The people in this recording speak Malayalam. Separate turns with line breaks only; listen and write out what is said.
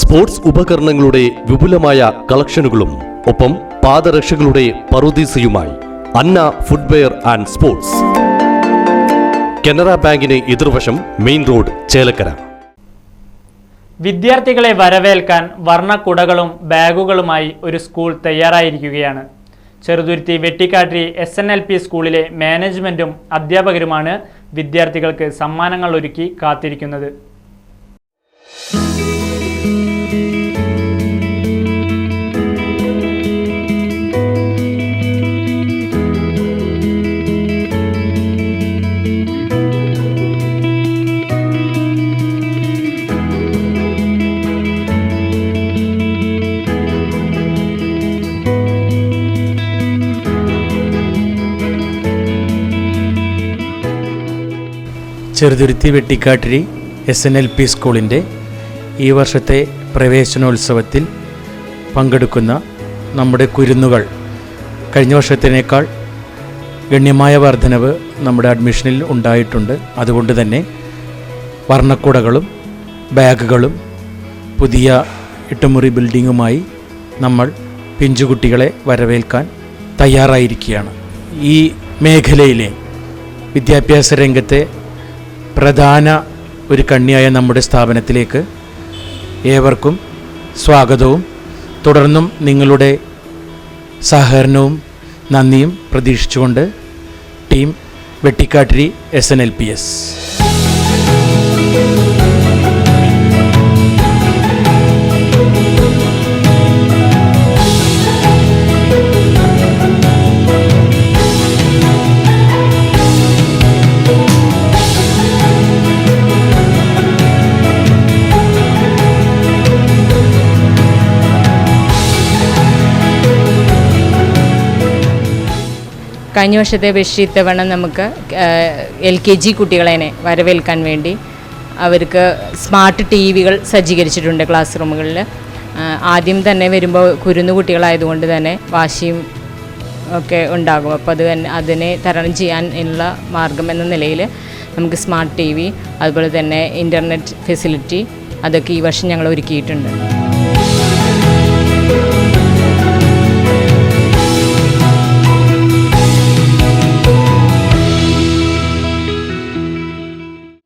സ്പോർട്സ് ഉപകരണങ്ങളുടെ വിപുലമായ കളക്ഷനുകളും ഒപ്പം പാദരക്ഷകളുടെ പറുദീസയുമായി Anna footwear and sports. Canara ബാങ്കിന് എതിർവശം മെയിൻ റോഡ് ചേലക്കര.
വിദ്യാർത്ഥികളെ വരവേൽക്കാൻ വർണക്കുടകളും ബാഗുകളുമായി ഒരു school തയ്യാറായിരിക്കുകയാണ്. Cheruthuruthy Vettikkatti S N L P സ്കൂളിലെ മാനേജ്മെന്റും അധ്യാപകരുമാണ് വിദ്യാർത്ഥികൾക്ക് സമ്മാനങ്ങൾ ഒരുക്കി കാത്തിരിക്കുന്നത്.
Cheruthuruthy Vettikkattiri S N L P സ്കൂളിന്റെ ഈ വർഷത്തെ പ്രവേശനോത്സവത്തിൽ പങ്കെടുക്കുന്ന നമ്മുടെ കുരുന്നുകൾ. കഴിഞ്ഞ വർഷത്തിനേക്കാൾ ഗണ്യമായ വർധനവ് നമ്മുടെ അഡ്മിഷനിൽ ഉണ്ടായിട്ടുണ്ട്. അതുകൊണ്ട് തന്നെ വർണക്കുടകളും ബാഗുകളും പുതിയ ഇട്ടുമുറി ബിൽഡിങ്ങുമായി നമ്മൾ പിഞ്ചുകുട്ടികളെ വരവേൽക്കാൻ തയ്യാറായിരിക്കുകയാണ്. ഈ മേഖലയിലെ വിദ്യാഭ്യാസ രംഗത്തെ പ്രധാന ഒരു കണ്ണിയായ നമ്മുടെ സ്ഥാപനത്തിലേക്ക് ഏവർക്കും സ്വാഗതവും. തുടർന്നും നിങ്ങളുടെ സഹകരണവും നന്ദിയും പ്രതീക്ഷിച്ചുകൊണ്ട് team Vettikkattiri S N L P S.
കഴിഞ്ഞ വർഷത്തെ അപേക്ഷിച്ച് ഇത്തവണ നമുക്ക് എൽ കെ ജി കുട്ടികളെ വരവേൽക്കാൻ വേണ്ടി അവർക്ക് സ്മാർട്ട് ടി വികൾ സജ്ജീകരിച്ചിട്ടുണ്ട് ക്ലാസ് റൂമുകളിൽ. ആദ്യം തന്നെ വരുമ്പോൾ കുരുന്നു കുട്ടികളായതുകൊണ്ട് തന്നെ വാശിയും ഒക്കെ ഉണ്ടാകും. അപ്പോൾ അത് തന്നെ അതിനെ തരണം ചെയ്യാൻ ഉള്ള മാർഗം എന്ന നിലയിൽ നമുക്ക് സ്മാർട്ട് ടി വി അതുപോലെ തന്നെ ഇന്റർനെറ്റ് ഫെസിലിറ്റി അതൊക്കെ ഈ വർഷം ഞങ്ങൾ ഒരുക്കിയിട്ടുണ്ട്.